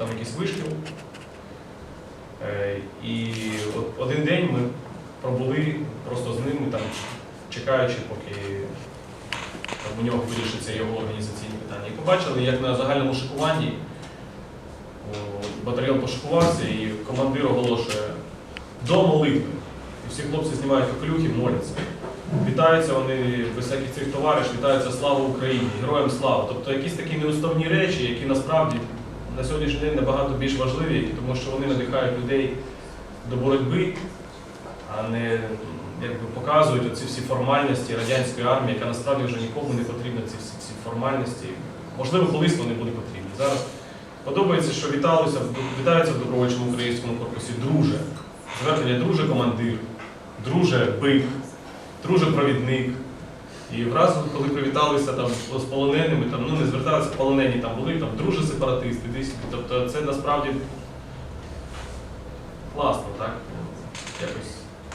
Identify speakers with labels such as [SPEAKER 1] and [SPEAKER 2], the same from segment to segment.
[SPEAKER 1] там якийсь вишкіл. Е, І один день ми пробули просто з ними, там, чекаючи, поки там, у нього вирішиться його організаційні питання. І побачили, як на загальному шикуванні батальйон пошикувався, і командир оголошує до молитви. І всі хлопці знімають капелюхи, моляться. Вітаються вони без всяких цих товариш, вітаються слава Україні, героям слава. Тобто якісь такі неуставні речі, які насправді на сьогоднішній день набагато більш важливі, тому що вони надихають людей до боротьби, а не якби, показують оці всі формальності радянської армії, яка насправді вже нікому не потрібна, ці всі ці формальності. Можливо, колись вони були потрібні. Зараз подобається, що віталися, вітаються в добровольчому українському корпусі друже. Звернення друже командир, друже бик, друже провідник. І вразу, коли привіталися там з полоненими, там, ну не зверталися полонені, там були там друже сепаратисти, десь. Тобто це насправді класно, так? Якось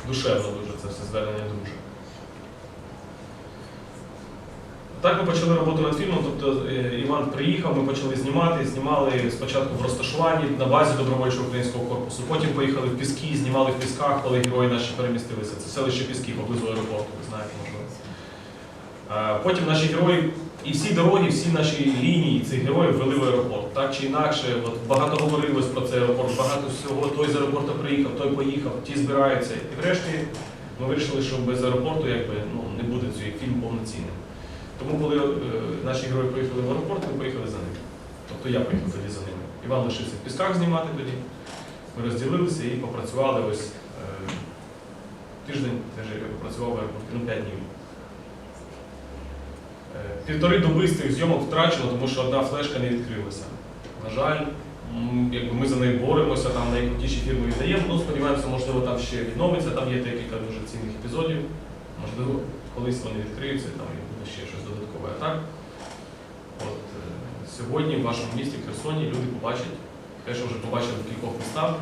[SPEAKER 1] душевно дуже це все звернення друже. Так ми почали роботу над фільмом, тобто е, Іван приїхав, ми почали знімати, знімали спочатку в розташуванні на базі добровольчого українського корпусу, потім поїхали в Піски, знімали в Пісках, коли герої наші перемістилися. Це селище Піски поблизу аеропорту, ви знаєте, можливо. А Потім наші герої і всі дороги, всі наші лінії цих героїв вели в аеропорт. Так чи інакше, от багато говорилось про цей аеропорт, багато всього. Той з аеропорту приїхав, той поїхав, ті збираються. І врешті ми вирішили, що без аеропорту якби, ну, не буде цей фільм повноцінним. Тому коли е, наші герої приїхали в аеропорт, ми поїхали за ними. Тобто я поїхав тоді за ними. Іван лишився в пісках знімати тоді. Ми розділилися і попрацювали ось е, тиждень, теж я попрацював в аеропорті, ну 5 днів. Півтори доби з цих зйомок втрачено, тому що одна флешка не відкрилася. На жаль, якби ми за нею боремося, там найкрутіші фірми віддаємо. Ну, сподіваємося, можливо, там ще відновиться, там є декілька дуже цінних епізодів. Можливо, колись вони відкриються, там буде ще щось додаткове. А так, от, е, сьогодні в вашому місті, в Херсоні, люди побачать те, що вже побачили в кількох містах.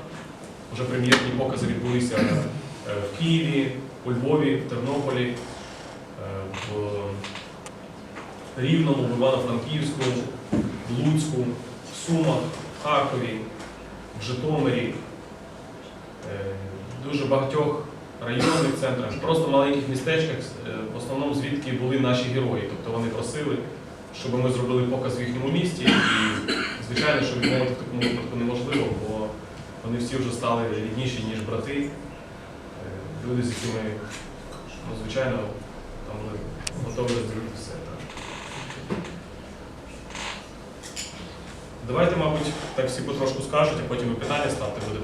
[SPEAKER 1] Вже прем'єрні покази відбулися е, в Києві, у Львові, в Тернополі, е, в Рівному, в Івано-Франківську, в Луцьку, в Сумах, в Харкові, в Житомирі, е, в дуже багатьох районних центрах, просто в маленьких містечках, е, в основному звідки були наші герої. Тобто вони просили, щоб ми зробили показ в їхньому місті. І, звичайно, що відмовити в такому випадку неможливо, бо вони всі вже стали рідніші, ніж брати. Е, Люди, з якими, ну, звичайно, там були готові розділити все. Так. Давайте, мабуть, так всі потрошку скажуть, а потім і питання ставте, буде